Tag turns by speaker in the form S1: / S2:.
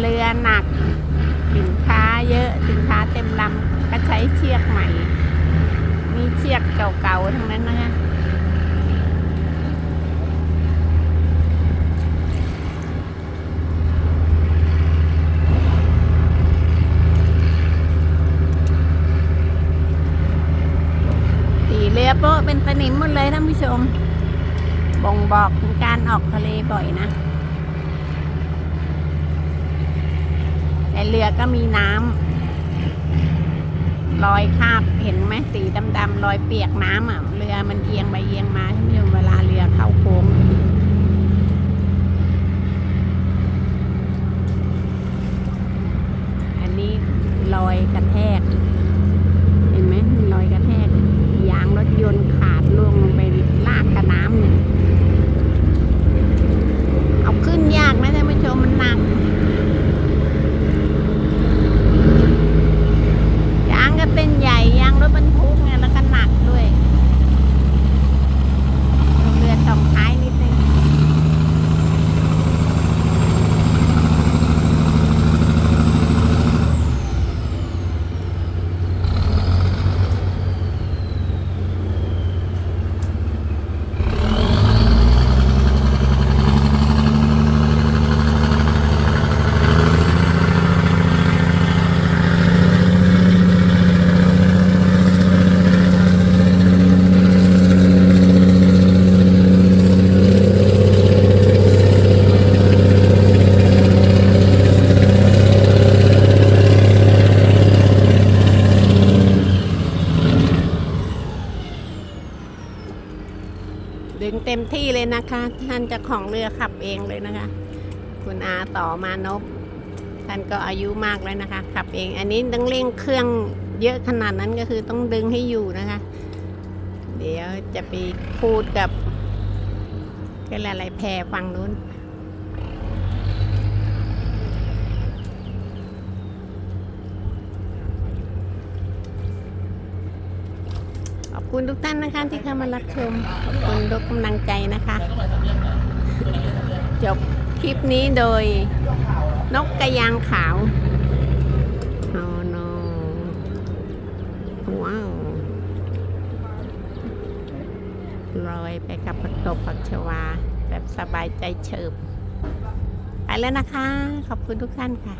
S1: เรือหนัก สินค้าเยอะสินค้าเต็มลำก็ใช้เชือกใหม่ มีเชือกเก่าๆทั้งนั้นนะคะสีเรือโป๊ะเป็นสนิมหมดเลยท่านผู้ชม บ่งบอกถึงการออกทะเลบ่อยนะ แต่ เรือก็มีน้ำรอยคาบเห็นไหมสีดำๆรอยเปียกน้ำอะเรือมันเอียงไปเอียงมาท่านผู้ชมเวลาเรือเข้าโค้งอันนี้รอยกระแทก เห็นไหมรอยกระแทก ยางรถยนต์ขาดล่วงลงไปลากกับน้ำเนี่ย เอาขึ้นยากนะท่านผู้ชมมันหนัก ยางก็เป็นใหญ่ยางรถบรรทุกไงแล้วก็หนักด้วยเรือสองท้ายนิดนึง ดึงเต็มที่เลยนะคะ ท่านจะของเรือขับเองเลยนะคะ คุณอาต่อมานพท่านก็อายุมากแล้วนะคะ ขับเอง อันนี้ต้องเร่งเครื่องเยอะขนาดนั้นก็คือต้องดึงให้อยู่นะคะ เดี๋ยวจะไปพูดกับก็อะไรแพรฟังนู้น ขอบ คุณทุกท่านนะคะที่เข้ามารับชม ขอบคุณทุกกำลังใจนะคะ จบคลิปนี้โดยนกกระยางขาวโอ้โนว้าวลอยไปกับผักตบผักชวา แบบสบายใจเฉิบ ไปแล้วนะคะ ขอบคุณทุกท่านค่ะ